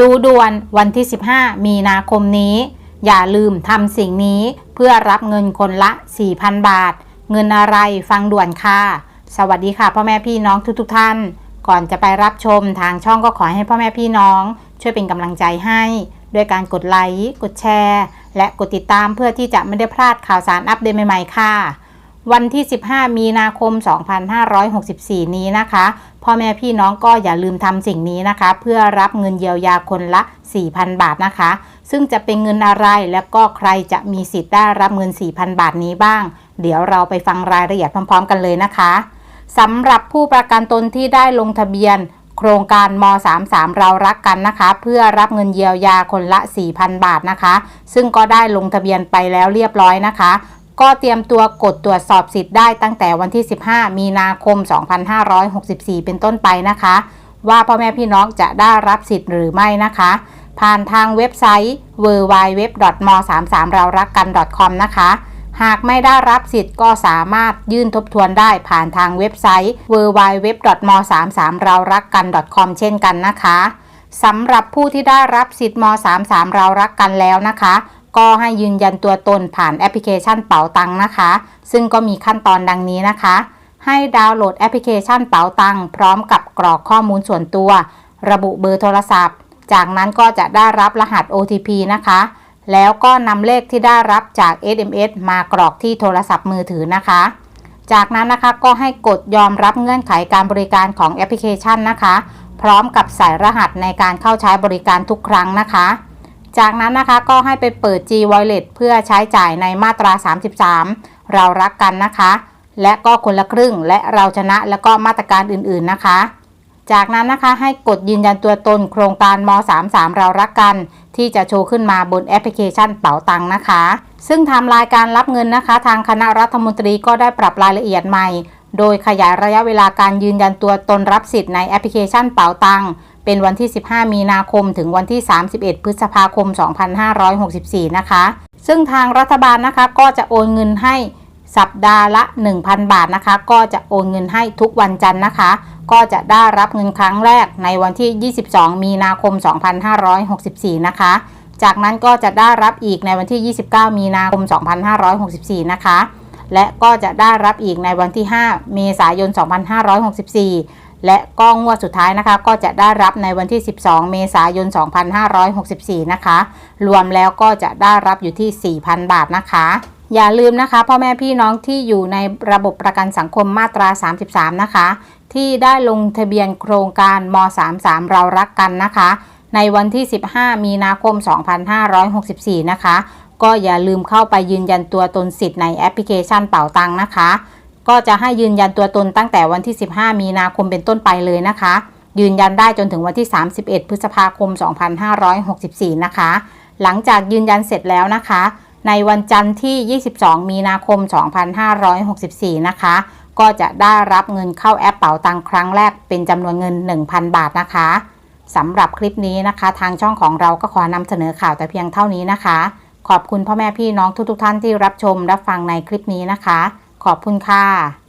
ดูด่วนวันที่ 15 มีนาคมนี้ อย่าลืมทำสิ่งนี้เพื่อรับเงินคนละ 4,000 บาท เงินอะไรฟังด่วนค่ะ สวัสดีค่ะพ่อแม่พี่น้องทุกๆทท่าน ก่อนจะไปรับชมทางช่องก็ขอให้พ่อแม่พี่น้อง ช่วยเป็นกำลังใจให้ด้วยการกดไลค์ กดแชร์ และกดติดตามเพื่อที่จะไม่ได้พลาดข่าวสารอัปเดตใหม่ๆค่ะ วันที่ 15 มีนาคม 2564 นี้นะคะ พ่อแม่พี่น้องก็อย่าลืมทำสิ่งนี้นะคะ เพื่อรับเงินเยียวยาคนละ 4,000 บาทนะคะ ซึ่งจะเป็นเงินอะไรและก็ใครจะมีสิทธิ์ได้รับเงิน 4,000 บาทนี้บ้าง เดี๋ยวเราไปฟังรายละเอียดพร้อม ๆ กันเลยนะคะสำหรับผู้ประกันตนที่ได้ลงทะเบียน โครงการม 33 เรารักกันนะคะ เพื่อรับเงินเยียวยาคนละ 4,000 บาทนะคะ ซึ่งก็ได้ลงทะเบียนไปแล้วเรียบร้อยนะคะ ก็เตรียมตัวกดตรวจสอบสิทธิ์ได้ตั้งแต่วันที่ 15 มีนาคม 2564 เป็นต้นไปนะคะ ว่าพ่อแม่พี่น้องจะได้รับสิทธิ์หรือไม่นะคะ ผ่านทางเว็บไซต์ www.m33 เรารักกัน .com นะคะ หากไม่ได้รับสิทธิ์ก็สามารถยื่นทบทวนได้ผ่านทางเว็บไซต์ www.m33 เรารักกัน .com เช่นกันนะคะสำหรับผู้ที่ได้รับสิทธิ์ม .33 เรารักกันแล้วนะคะ ก็ให้ยืนยันตัวตนผ่านแอปพลิเคชันเป๋าตังนะคะ ซึ่งก็มีขั้นตอนดังนี้นะคะ ให้ดาวน์โหลดแอปพลิเคชันเป๋าตังพร้อมกับกรอกข้อมูลส่วนตัว ระบุเบอร์โทรศัพท์ จากนั้นก็จะได้รับรหัส OTP นะคะ แล้วก็นำเลขที่ได้รับจาก SMS มากรอกที่โทรศัพท์มือถือนะคะ จากนั้นนะคะก็ให้กดยอมรับเงื่อนไขการบริการของแอปพลิเคชันนะคะ พร้อมกับใส่รหัสในการเข้าใช้บริการทุกครั้งนะคะ จากนั้นนะคะก็ให้ไปเปิด G Wallet เพื่อใช้จ่ายในมาตรา 33 เรารักกันนะคะ และก็คนละครึ่งและเราชนะและก็มาตรการอื่นๆนะคะ จากนั้นนะคะให้กดยืนยันตัวตนโครงการม 33 เรารักกัน ที่จะโชว์ขึ้นมาบนแอปพลิเคชันเป๋าตังนะคะ ซึ่งทม์ไลน์การรับเงินนะคะ ทางคณะรัฐมนตรีก็ได้ปรับรายละเอียดใหม่ โดยขยายระยะเวลาการยืนยันตัวตนรับสิทธิ์ในแอปพลิเคชันเป๋าตัง เป็นวันที่ 15 มีนาคมถึงวันที่ 31 พฤษภาคม 2564 นะคะ ซึ่งทางรัฐบาลนะคะก็จะโอนเงินให้สัปดาห์ละ 1,000 บาทนะคะ ก็จะโอนเงินให้ทุกวันจันทร์นะคะ ก็จะได้รับเงินครั้งแรกในวันที่ 22 มีนาคม 2564 นะคะ จากนั้นก็จะได้รับอีกในวันที่ 29 มีนาคม 2564 นะคะ และก็จะได้รับอีกในวันที่ 5 เมษายน 2564 และก็งวดสุดท้ายนะคะ ก็จะได้รับในวันที่ 12 เมษายน 2564 นะคะ รวมแล้วก็จะได้รับอยู่ที่ 4,000 บาทนะคะ อย่าลืมนะคะพ่อแม่พี่น้องที่อยู่ในระบบประกันสังคมมาตรา 33 นะคะ ที่ได้ลงทะเบียนโครงการม 33 เรารักกันนะคะ ในวันที่ 15 มีนาคม 2564 นะคะ ก็อย่าลืมเข้าไปยืนยันตัวตนสิทธิ์ในแอปพลิเคชันเป๋าตังนะคะ ก็จะให้ยืนยันตัวตนตั้งแต่วันที่ 15 มีนาคมเป็นต้นไปเลยนะคะ ยืนยันได้จนถึงวันที่ 31 พฤษภาคม 2564 นะคะ หลังจากยืนยันเสร็จแล้วนะคะ ในวันจันทร์ที่ 22 มีนาคม 2564 นะคะ ก็จะได้รับเงินเข้าแอปเป๋าตังครั้งแรกเป็นจำนวนเงิน 1,000 บาทนะคะสำหรับคลิปนี้นะคะ ทางช่องของเราก็ขอนำเสนอข่าวแต่เพียงเท่านี้นะคะ ขอบคุณพ่อแม่พี่น้องทุกๆทท่านที่รับชมรับฟังในคลิปนี้นะคะ ขอบคุณค่ะ